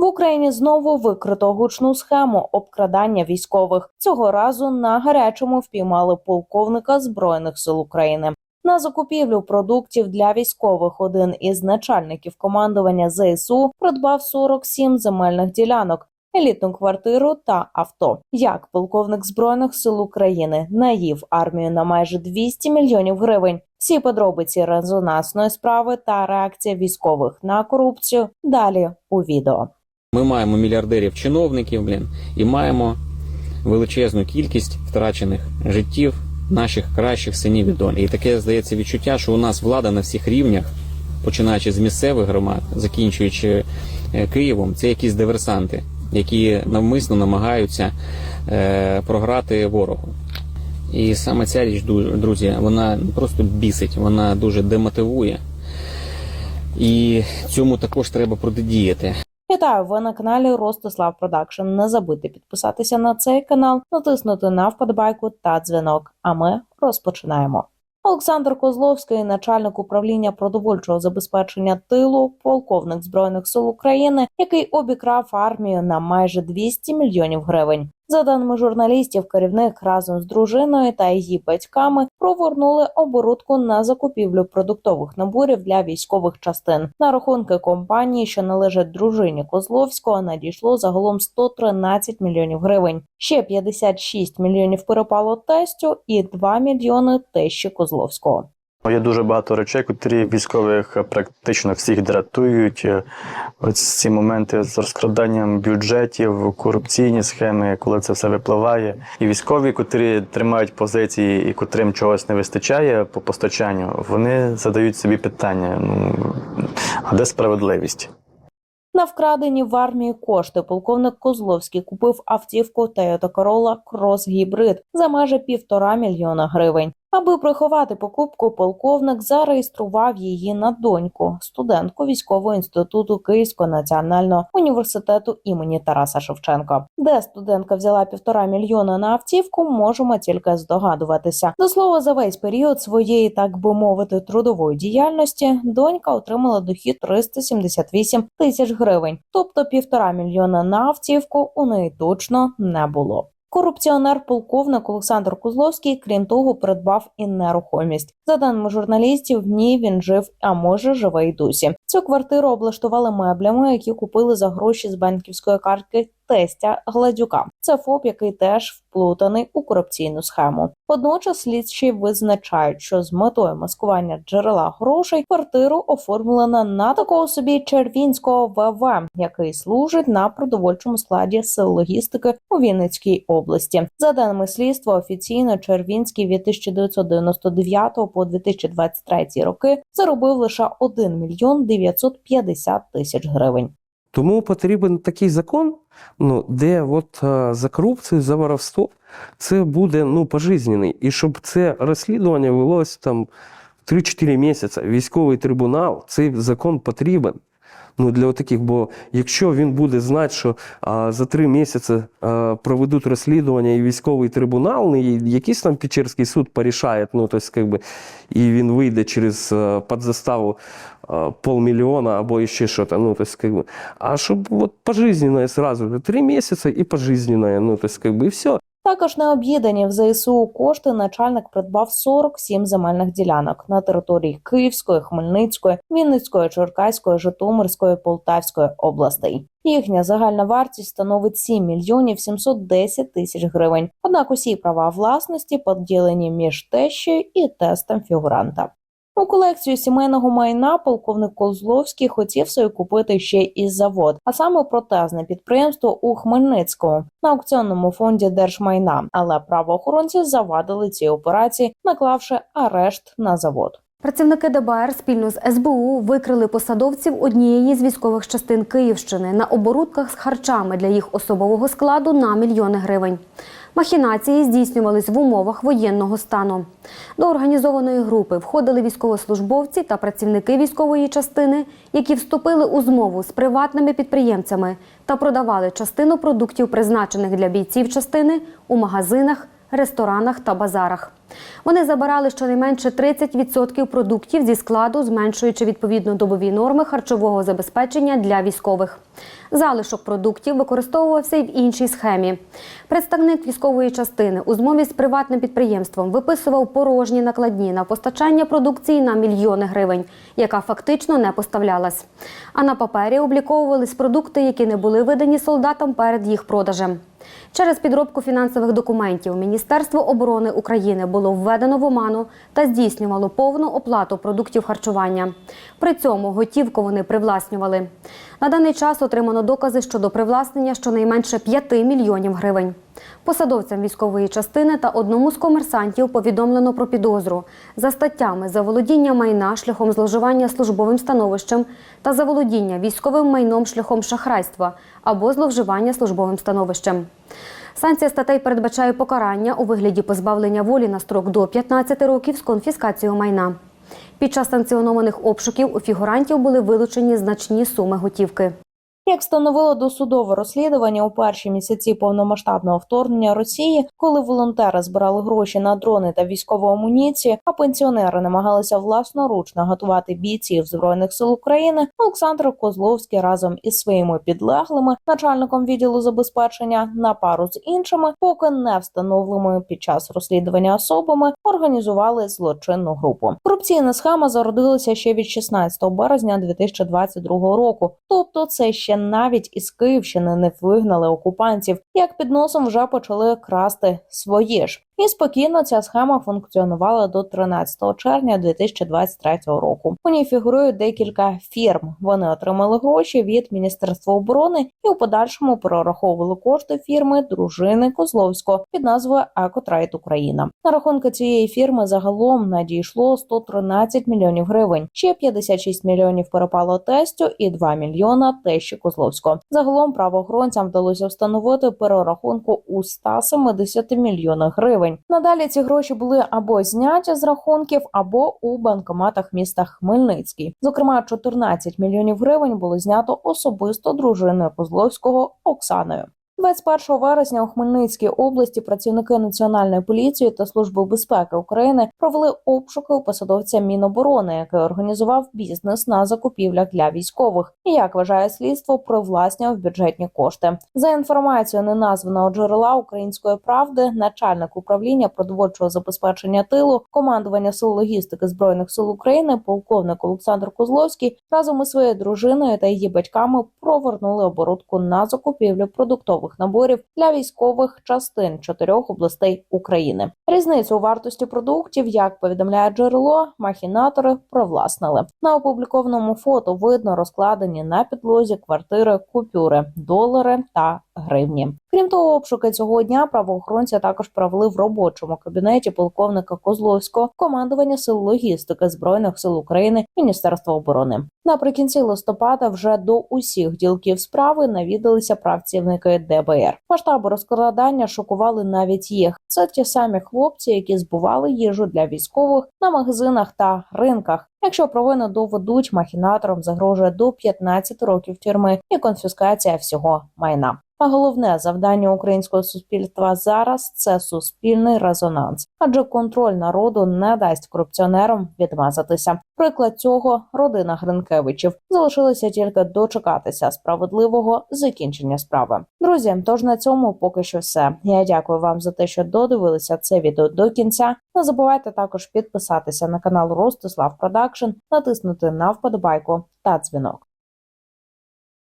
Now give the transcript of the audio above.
В Україні знову викрито гучну схему обкрадання військових. Цього разу на гарячому впіймали полковника збройних сил України. На закупівлю продуктів для військових один із начальників командування ЗСУ придбав 47 земельних ділянок, елітну квартиру та авто. Як полковник збройних сил України наїв армію на майже 200 мільйонів гривень. Всі подробиці резонансної справи та реакція військових на корупцію далі у відео. Ми маємо мільярдерів чиновників, блін, і маємо величезну кількість втрачених життів наших кращих синів і долі. І таке здається відчуття, що у нас влада на всіх рівнях, починаючи з місцевих громад, закінчуючи е, Києвом, це якісь диверсанти, які навмисно намагаються е, програти ворогу. І саме ця річ, друзі, вона просто бісить, вона дуже демотивує. І цьому також треба протидіяти. Вітаю! Ви на каналі Ростислав Продакшн. Не забудьте підписатися на цей канал, натиснути на вподобайку та дзвінок. А ми розпочинаємо. Олександр Козловський, начальник управління продовольчого забезпечення тилу, полковник збройних сил України, який обікрав армію на майже 200 мільйонів гривень. За даними журналістів, керівник разом з дружиною та її батьками провернули оборудку на закупівлю продуктових наборів для військових частин. На рахунки компанії, що належать дружині Козловського, надійшло загалом 113 мільйонів гривень. Ще 56 мільйонів перепало тестю і 2 мільйони тещі Козловського. Є дуже багато речей, котрі військових е, практично всіх дратують. Е, Ось ці моменти з розкраданням бюджетів, корупційні схеми, коли це все випливає. І військові, котрі тримають позиції і котрим чогось не вистачає по постачанню, вони задають собі питання: ну а де справедливість? На вкрадені в армії кошти полковник Козловський купив автівку Toyota Corolla Cross Hybrid за майже півтора мільйона гривень. Аби приховати покупку, полковник зареєстрував її на доньку, студентку військового інституту Київського національного університету імені Тараса Шевченка. Де студентка взяла півтора мільйона на автівку, можемо тільки здогадуватися. До слова, за весь період своєї, так би мовити, трудової діяльності донька отримала дохід 378 тисяч гривень, тобто півтора мільйона на автівку у неї точно не було. Корупціонер полковник Олександр Кузловський, крім того, придбав і нерухомість. За даними журналістів, в ній він жив, а може живе й досі. Цю квартиру облаштували меблями, які купили за гроші з банківської картки тестя Гладюка. Це ФОП, який теж вплутаний у корупційну схему. Водночас слідчі визначають, що з метою маскування джерела грошей квартиру оформлена на такого собі червінського ВВ, який служить на продовольчому складі сил логістики у Вінницькій області. За даними слідства, офіційно Червінський від 1999 по 2023 роки заробив лише 1 мільйон 950 тисяч гривень. Тому потрібен такий закон, ну, де от, е, за корупцію, за воровство це буде ну, пожизнений. І щоб це розслідування велося там 3-4 місяці. Військовий трибунал, цей закон потрібен. Ну, для таких, бо якщо він буде знати, що а, за три місяці а, проведуть розслідування і військовий трибунал, не якийсь там Печерський суд порішає, ну, то есть, как би, і він вийде через а, подзаставу а, полмільйона або ще щось, ну, как би, а щоб от пожизненное три місяці і пожизненное, ну, то есть, как би, і все. Також на об'єднані в ЗСУ кошти начальник придбав 47 земельних ділянок на території Київської, Хмельницької, Вінницької, Черкаської, Житомирської, Полтавської областей. Їхня загальна вартість становить 7 мільйонів 710 тисяч гривень. Однак усі права власності поділені між тещею і тестом фігуранта. У колекцію сімейного майна полковник Козловський хотів собі купити ще і завод, а саме протезне підприємство у Хмельницькому на аукціонному фонді держмайна. Але правоохоронці завадили цій операції, наклавши арешт на завод. Працівники ДБР спільно з СБУ викрили посадовців однієї з військових частин Київщини на оборудках з харчами для їх особового складу на мільйони гривень. Махінації здійснювались в умовах воєнного стану. До організованої групи входили військовослужбовці та працівники військової частини, які вступили у змову з приватними підприємцями та продавали частину продуктів, призначених для бійців частини, у магазинах, ресторанах та базарах. Вони забирали щонайменше 30% продуктів зі складу, зменшуючи відповідно добові норми харчового забезпечення для військових. Залишок продуктів використовувався й в іншій схемі. Представник військової частини у змові з приватним підприємством виписував порожні накладні на постачання продукції на мільйони гривень, яка фактично не поставлялась. А на папері обліковувались продукти, які не були видані солдатам перед їх продажем. Через підробку фінансових документів Міністерство оборони України було введено в оману та здійснювало повну оплату продуктів харчування. При цьому готівку вони привласнювали. На даний час отримано докази щодо привласнення щонайменше 5 мільйонів гривень. Посадовцям військової частини та одному з комерсантів повідомлено про підозру за статтями заволодіння майна шляхом зловживання службовим становищем та заволодіння військовим майном шляхом шахрайства або зловживання службовим становищем. Санкція статей передбачає покарання у вигляді позбавлення волі на строк до 15 років з конфіскацією майна. Під час санкціонованих обшуків у фігурантів були вилучені значні суми готівки. Як встановило досудове розслідування у перші місяці повномасштабного вторгнення Росії, коли волонтери збирали гроші на дрони та військову амуніцію, а пенсіонери намагалися власноручно готувати бійців збройних сил України, Олександр Козловський разом із своїми підлеглими, начальником відділу забезпечення, на пару з іншими, поки не встановленими під час розслідування особами, організували злочинну групу. Корупційна схема зародилася ще від 16 березня 2022 року. Тобто, це ще навіть із Київщини не вигнали окупантів, як під носом вже почали красти своє ж. І спокійно ця схема функціонувала до 13 червня 2023 року. У ній фігурують декілька фірм. Вони отримали гроші від Міністерства оборони і у подальшому перераховували кошти фірми дружини Козловського під назвою Екотрейд Україна. На рахунки цієї фірми загалом надійшло 113 мільйонів гривень. Ще 56 мільйонів перепало тестю і 2 мільйона тещі Козловського. Загалом правоохоронцям вдалося встановити перерахунку у 170 мільйонах гривень. Надалі ці гроші були або зняті з рахунків, або у банкоматах міста Хмельницький. Зокрема, 14 мільйонів гривень було знято особисто дружиною Козловського Оксаною. 21 вересня у Хмельницькій області працівники Національної поліції та Служби безпеки України провели обшуки у посадовця Міноборони, який організував бізнес на закупівлях для військових, і як вважає слідство, привласнював бюджетні кошти. За інформацією неназваного джерела української правди, начальник управління продовольчого забезпечення тилу, командування сил логістики збройних сил України, полковник Олександр Козловський разом із своєю дружиною та її батьками провернули оборудку на закупівлю продуктових наборів для військових частин чотирьох областей України. Різницю у вартості продуктів, як повідомляє джерело, махінатори провласнили На опублікованому фото видно розкладені на підлозі квартири купюри, долари та гривні. Крім того, обшуки цього дня правоохоронці також провели в робочому кабінеті полковника Козловського командування сил логістики збройних сил України Міністерства оборони. Наприкінці листопада вже до усіх ділків справи навідалися працівники ДБР. Масштаби розкрадання шокували навіть їх. Це ті самі хлопці, які збували їжу для військових на магазинах та ринках. Якщо провину доведуть, махінаторам загрожує до 15 років тюрми і конфіскація всього майна. А головне завдання українського суспільства зараз це суспільний резонанс, адже контроль народу не дасть корупціонерам відмазатися. Приклад цього родина Гринкевичів залишилося тільки дочекатися справедливого закінчення справи. Друзі, тож на цьому поки що все. Я дякую вам за те, що додивилися це відео до кінця. Не забувайте також підписатися на канал Ростислав Продакшн, натиснути на вподобайку та дзвінок.